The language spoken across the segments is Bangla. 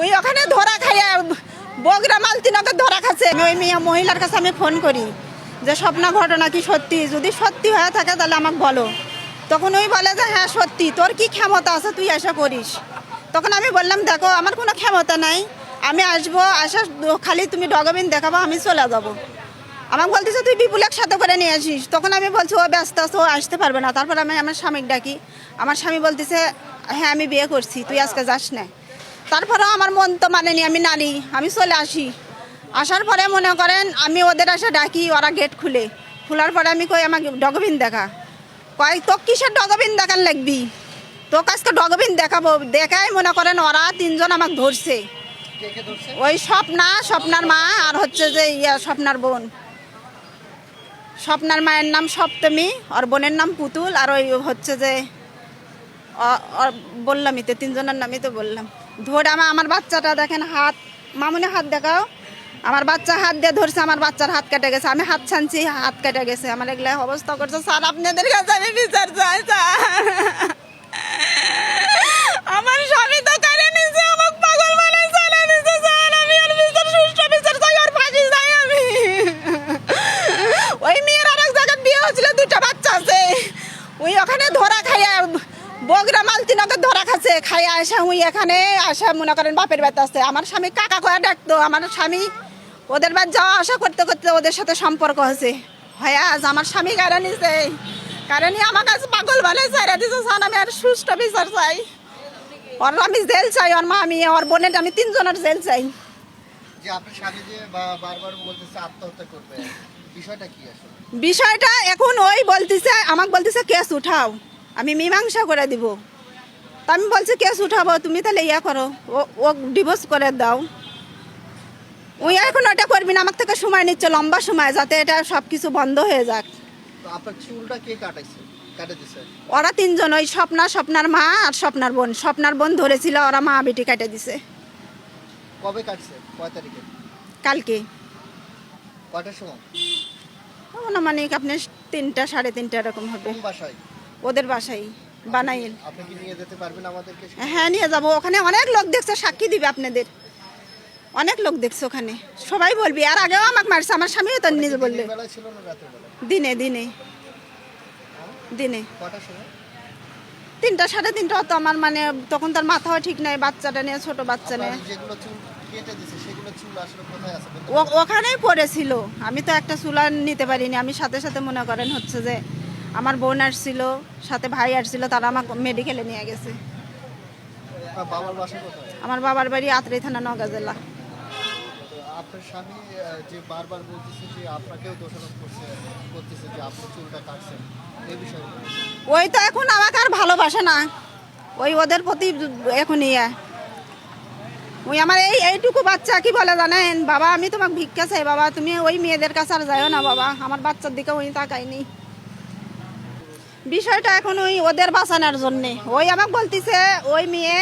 ওই ওখানে ধরা খাইয়া বগরা মালতিনকে ধরা খাচ্ছে। ওই মেয়ে মহিলার কাছে আমি ফোন করি যে, স্বপ্ন, ঘটনা কি সত্যি? যদি সত্যি হয়ে থাকে তাহলে আমাকে বলো। তখন ওই বলে যে হ্যাঁ সত্যি। তোর কি ক্ষমতা আছে তুই আশা করিস। তখন আমি বললাম, দেখো, আমার কোনো ক্ষমতা নাই। আমি আসব, আসা খালি তুমি ডকুমেন্ট দেখাবো, আমি চলে যাব। আমাকে বলতেছে, তুই বিপুলের সাথে করে নিয়ে আসিস। তখন আমি বলছি, ও ব্যস্ত আছে, ও আসতে পারবে না। তারপর আমি আমার স্বামীকে ডাকি। আমার স্বামী বলতেছে হ্যাঁ আমি বিয়ে করছি, তুই আজকে যাস না। তারপরেও আমার মন তো মানেনি আমি নারী আমি চলে আসি। আসার পরে মনে করেন আমি ওদের আসে ডাকি ওরা গেট খুলে। খোলার পরে আমি কই আমাকে ডগবিন দেখা। কয় তো কিসের ডগবিন দেখান লাগবি? তো কাজকে ডগবিন দেখাবো। দেখাই মনে করেন ওরা তিনজন আমাকে ধরছে। ওই স্বপ্না স্বপ্নার মা আর হচ্ছে যে ইয়া স্বপ্নার বোন। স্বপ্নার মায়ের নাম সপ্তমী আর বোনের নাম পুতুল আর ওই হচ্ছে যে বললামই তো তিনজনের নামই তো বললাম। ধরে আমার আমার বাচ্চাটা দেখেন হাত, মামুনি হাত দেখাও। আমার বাচ্চা হাত দিয়ে ধরছে, আমার বাচ্চার হাত কেটে গেছে। আমি হাত ছানছি, হাত কেটে গেছে। আমার এগুলো অবস্থা করছে। স্যার, আপনাদের কাছে আমি বিচার চাই, স্যার। আমার খাইয়া আসা ওই এখানে আসা মনে করেন বাপের বাড়িতে আসছে আমার স্বামী কাকা কয়া ডাকতো আমার স্বামী ওদের বাড়ি যাওয়া আসা করতে করতে ওদের সাথে সম্পর্ক হয়েছে। হয় আজ আমার স্বামী কারণ নিছে। কারণ আমার কাছে পাগল বলে চাই দিছে স্যার আমি আর সুষ্ঠু বিচার চাই। ওর আমি জেল চাই ওর মা আমি ওর বোনের আমি তিনজনের জেল চাই। বিষয়টা এখন ওই বলতেছে আমাকে বলতেছে কেস উঠাও আমি মীমাংসা করে দিব। তা আমি বলছি কেস উঠাবো তুমি তাহলে ইয়া করো। ও ও ডিভোর্স করে দাও। ওই এখন ওটা করবি না আমার থেকে সময় নিচ্ছে লম্বা সময় যাতে এটা সব কিছু বন্ধ হয়ে যাক। ওরা তিনজন ওই স্বপ্না স্বপ্নার মা আর স্বপ্নার বোন। স্বপ্নার বোন ধরেছিল ওরা মা বেটি কাটে দিছে। কবে কাটছে? কয় তারিখে? কালকে। কয়টার সময়? অনুমানিক আপনি তিনটা সাড়ে তিনটা এরকম হবে। ওদের বাসায়। বানাইল। আপনি কি নিয়ে যেতে পারবেন আমাদেরকে? হ্যাঁ নিয়ে যাব। ওখানে অনেক লোক দেখছে সাক্ষী দিবে আপনাদের। অনেক লোক দেখছে ওখানে। সবাই বলবি আর আগেও আমাকে মারছে আমার স্বামীও তো নিজে বললে। দিনে দিনে। দিনে। কটার তিনটা সাড়ে তিনটা তো আমার মানে তখন তার মাথাও ঠিক নাই বাচ্চাটা নিয়ে ছোট বাচ্চা নিয়ে। ওখানেই পড়েছিল। আমি তো একটা চুলা নিতে পারিনি। আমি সাথে সাথে মনে করেন হচ্ছে যে আমার বোন আসছিল সাথে ভাই আসছিল তারা আমাকে মেডিকেলে নিয়ে গেছে। আমার বাবার বাড়ি আত্রাই থানা নগা জেলা। আপনার স্বামী যে বারবার বলতেছে যে আপনাকেও দোষারোপ করছে করতেছে যে আপনি চুলটা কাটছেন এই বিষয়ে ওই তো এখন আমাকে আর ভালোবাসে না। ওই ওদের প্রতি এখন ইয়ে। ওই আমার এই এইটুকু বাচ্চা কি বলে জানেন? বাবা আমি তোমাকে ভিক্ষা চাই বাবা। তুমি ওই মেয়েদের কাছে আর যাইও না বাবা। আমার বাচ্চার দিকে ওই তাকাইনি বিষয়টা এখন ওই ওদের বাঁচানোর জন্যে। ওই আমাকে বলতেছে, ওই মেয়ে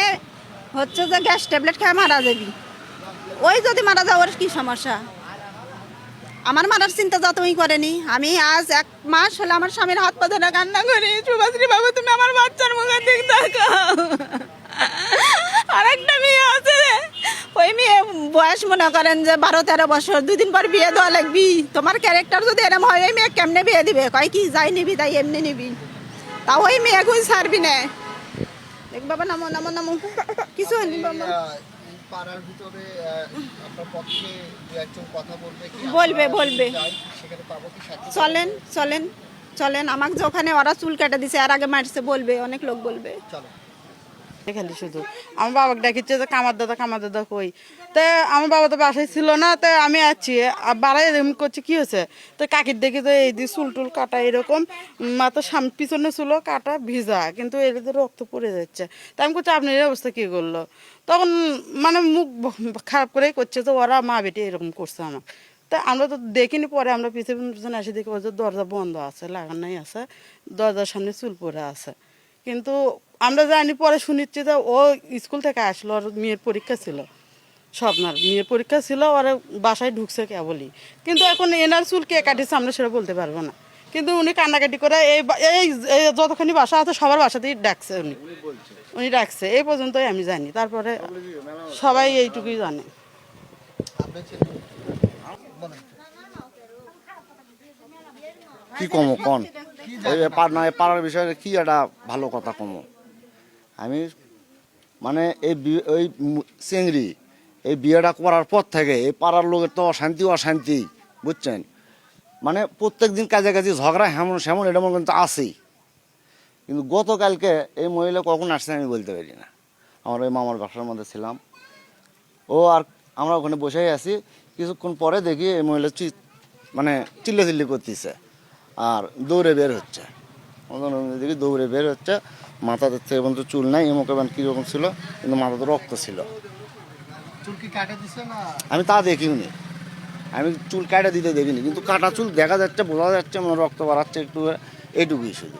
হচ্ছে যে গ্যাস ট্যাবলেট খেয়ে মারা যাবি। ওই যদি মারা যায়, ওর কি সমস্যা? আমার মারার চিন্তা যতই করেনি আমি আজ এক মাস হলে আমার স্বামীর হাত পা ধরে কান্না করি। শুভাশ্রী বাবু, তুমি আমার বাচ্চার মুখের দিক তাকাও। আর একটা মেয়ে আছে ওই মেয়ে বয়স মনে করেন যে বারো তেরো বছর, দুদিন পর বিয়ে দেওয়া লাগবি। তোমার ক্যারেক্টার যদি এরম হয়, ওই মেয়ে কেমনে বিয়ে দিবে? কয় কি, যাই নিবি, তাই এমনি নিবি। তা ওই মেয়ে এখন ছাড়বি না। দেখ বাবা নামো নামো নামো। কিছু হয়নি বাবা? পাড়ার ভিতরে আপনার পক্ষে একজন কথা বলবে বলবে, বলবে। সেখানে পাবো কি চলেন চলেন চলেন। আমাকে ওখানে ওরা চুল কেটে দিছে আর আগে মারছে বলবে অনেক লোক বলবে। চলো। খালি শুধু। আমার বাবাকে ডাকিচ্ছে যে, কামার দাদা কামার দাদা কই? তো আমার বাবা তো বাসায় ছিল না, তো আমি আছি। বাড়াই এরকম করছি, কি হয়েছে? তো কাকির দেখি তো এই দিয়ে চুল টুল কাটা এরকম মাথা সামনে পিছনে ছিল, কাটা ভিজা, কিন্তু এর তো রক্ত পড়ে যাচ্ছে। তা আমি করছি আপনার এই অবস্থা কী করল? তখন মানে মুখ খারাপ করেই করছে তো ওরা মা বেটি এরকম করছে আমার তা আমরা তো দেখিনি, পরে আমরা পিছনে পিছনে এসে দেখি দরজা বন্ধ আছে লাগানোই আছে, দরজার সামনে চুল পরে আছে। কিন্তু আমরা জানি পরে শুনিচ্ছি যে ও স্কুল থেকে আসলো ওর মেয়ের পরীক্ষা ছিল। স্বপ্নার মেয়ের পরীক্ষা ছিল, ওরা বাসায় ঢুকছে কেবলই। কিন্তু এখন এনার চুল কে কাটিছে আমরা সেটা বলতে পারব না। কিন্তু উনি কান্নাকাটি করে এই এই যতখানি বাসা আছে সবার বাসাতেই ডাকছে উনি। উনি ডাকছে, এই পর্যন্তই আমি জানি। তারপরে সবাই এইটুকুই জানে। কি কমো, কন? পাড়ার বিষয়ে কি একটা ভালো কথা কমো? আমি মানে এই ওই চিংড়ি, এই বিয়েটা করার পর থেকে এই পাড়ার লোকের তো অশান্তি অশান্তি, বুঝছেন? মানে প্রত্যেক দিন কাজে কাজে ঝগড়া হেমন, সেমন, এটা মনে কিন্তু আছেই। কিন্তু গতকালকে এই মহিলা কখন আসছে আমি বলতে পারি না। আমার ওই মামার বাসার মধ্যে ছিলাম। ও আর আমরা ওখানে বসেই আছি। কিছুক্ষণ পরে দেখি এই মহিলা চি- মানে চিল্লে চিল্লি করতেছে। আর দৌড়ে বের হচ্ছে। দেখি দৌড়ে বের হচ্ছে। মাথাতে থেকে পর্যন্ত চুল নাই এমন কেমন কীরকম ছিল কিন্তু মাথাতে রক্ত ছিল। চুল কি না? আমি তা দেখিনি। আমি চুল কাটা দিতে দেখিনি কিন্তু কাটা চুল দেখা যাচ্ছে বোঝা যাচ্ছে মানে রক্ত বাড়াচ্ছে একটু এইটুকুই শুধু।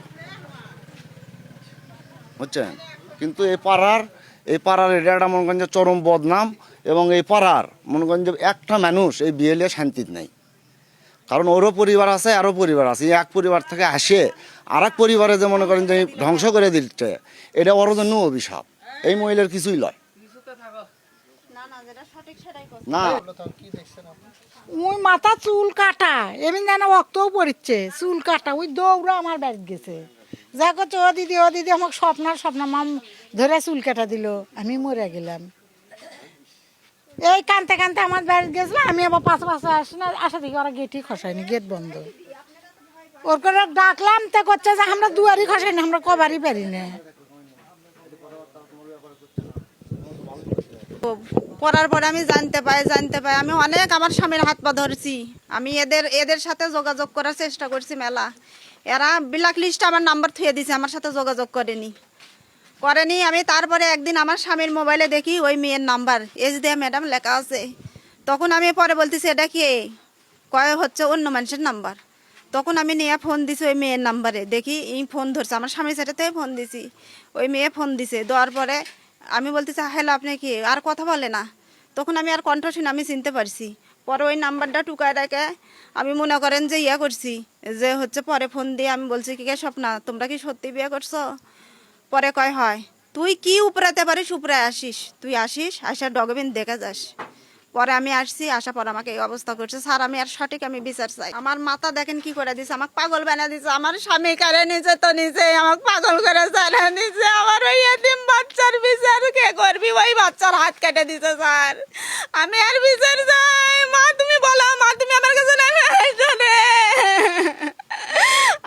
বুঝছেন? কিন্তু এই পাড়ার এই পাড়ার এটা একটা মনে করেন যে চরম বদনাম এবং এই পাড়ার মনে করেন যে একটা মানুষ এই বিয়েলে শান্তির নাই। কারণ ওরও পরিবার আছে আরও পরিবার আছে। এক পরিবার থেকে আসে আর এক পরিবারে যে মনে করেন যে ধ্বংস করে দিচ্ছে এটা ওর জন্য অভিশাপ। এই মহিলার কিছুই লয়। না এগুলো তাও কি দেখছেন আপনি ওই মাথা চুল কাটা এমনি যেন রক্তও পড়ছে চুল কাটা ওই দৌড়ে আমার বাড়ি গেছে। যা করছে ও দিদি ও দিদি আমাকে স্বপ্নার স্বপ্ন মাম ধরে চুল কাটা দিল আমি মরে গেলাম। এই কানতে কানতে আমার বাড়ি গেছিল, আমি আবার পাশে পাশে আসি না, আসা থেকে ওরা গেটই খসায়নি, গেট বন্ধ। ওর করে ডাকলাম, তে করছে যে আমরা দুয়ারই খসাইনি, আমরা কবারই পারি না পড়ার পরে আমি জানতে পাই জানতে পাই, আমি অনেক আমার স্বামীর হাত পা ধরছি। আমি এদের এদের সাথে যোগাযোগ করার চেষ্টা করছি মেলা। এরা ব্ল্যাক লিস্ট আমার নাম্বার থুয়ে দিছে, আমার সাথে যোগাযোগ করেনি। করেনি, আমি তারপরে একদিন আমার স্বামীর মোবাইলে দেখি ওই মেয়ের নাম্বার এস দিয়ে ম্যাডাম লেখা আছে। তখন আমি পরে বলতেছি, এটা কে? কয়, হচ্ছে অন্য মানুষের নাম্বার। তখন আমি নিয়ে ফোন দিছি ওই মেয়ের নাম্বারে, দেখি এই ফোন ধরছে, আমার স্বামীর সাথে ফোন দিছি। ওই মেয়ে ফোন দিছে, দেওয়ার পরে আমি বলতেছি হ্যালো, আপনি কি? আর কথা বলে না। তখন আমি আর কণ্ঠ আমি চিনতে পারছি। পরে ওই নাম্বারটা টুকায় রেখে আমি মনে করেন যে ইয়ে করছি, যে হচ্ছে পরে ফোন দিয়ে আমি বলছি, কি কে স্বপ্না? তোমরা কি সত্যি বিয়ে করছ? পরে কয় হয়, তুই কি উপরাতে পারিস উপরে আসিস। তুই আসিস আসার ডকুমেন্ট দেখে যাস। পরে আমি আসছি আসা পর আমাকে এই অবস্থা করছে। স্যার, আমি আর সঠিক আমি বিচার চাই। আমার মাথা দেখেন কি করে দিছে? আমাকে পাগল বানা দিছে। আমার স্বামী কারে নিচে তো নিচে, আমাকে পাগল করে সারা নিচে। আমার ওই এদিন বাচ্চার বিচার কে করবি? ওই বাচ্চার হাত কেটে দিছে, স্যার। আমি আর বিচার চাই। মা, তুমি বলো, মা, তুমি আমার কাছে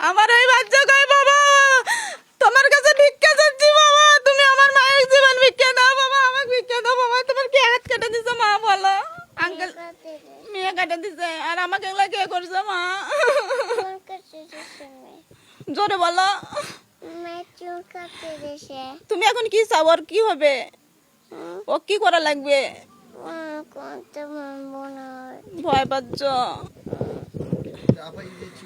আমার ওই বাচ্চা কয় বাবা তোমার কাছে ভিক্ষা চাচ্ছি বাবা তুমি আমার মায়ের জীবন ভিক্ষা দাও বাবা আমাকে ভিক্ষা দাও বাবা তোমার কে হাত কেটে দিছে মা বলো আঙ্কেল মেয়ে কেটে দিছে আর আমাকে এগুলা কে করছে মা জোরে বলো তুমি এখন কি চাও? ওর কি হবে? ও কি করা লাগবে? ভয় পাচ্ছ?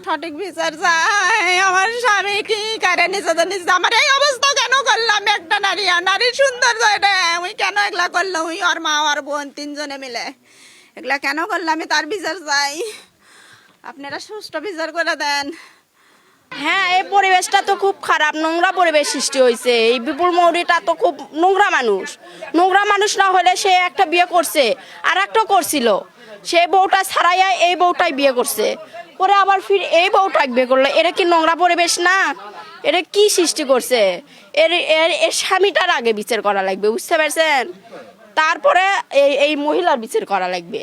সঠিক বিচার চাই। আমার স্বামী কি কারে নির্যাতন নিচ্ছে আমার এই অবস্থা কেন করলাম? একটা নারী আর নারী সুন্দর আমি কেন এগুলা করলাম? ওই আর মা আর বোন তিনজনে মিলে। এগুলা কেন করলাম? আমি তার বিচার চাই। আপনারা সুষ্ঠু বিচার করে দেন। হ্যাঁ এই পরিবেশটা তো খুব খারাপ, নোংরা পরিবেশ সৃষ্টি হয়েছে। এই বিপুল মৌরিটা তো খুব নোংরা মানুষ। নোংরা মানুষ না হলে সে একটা বিয়ে করছে আর একটা করছিল। সে বউটা ছাড়াইয়া এই বউটাই বিয়ে করছে। পরে আবার ফির এই বউটাই বিয়ে করল। এটা কি নোংরা পরিবেশ না? এটা কি সৃষ্টি করছে? এর এর এর স্বামীটার আগে বিচার করা লাগবে, বুঝতে পারছেন? তারপরে এই এই মহিলার বিচার করা লাগবে।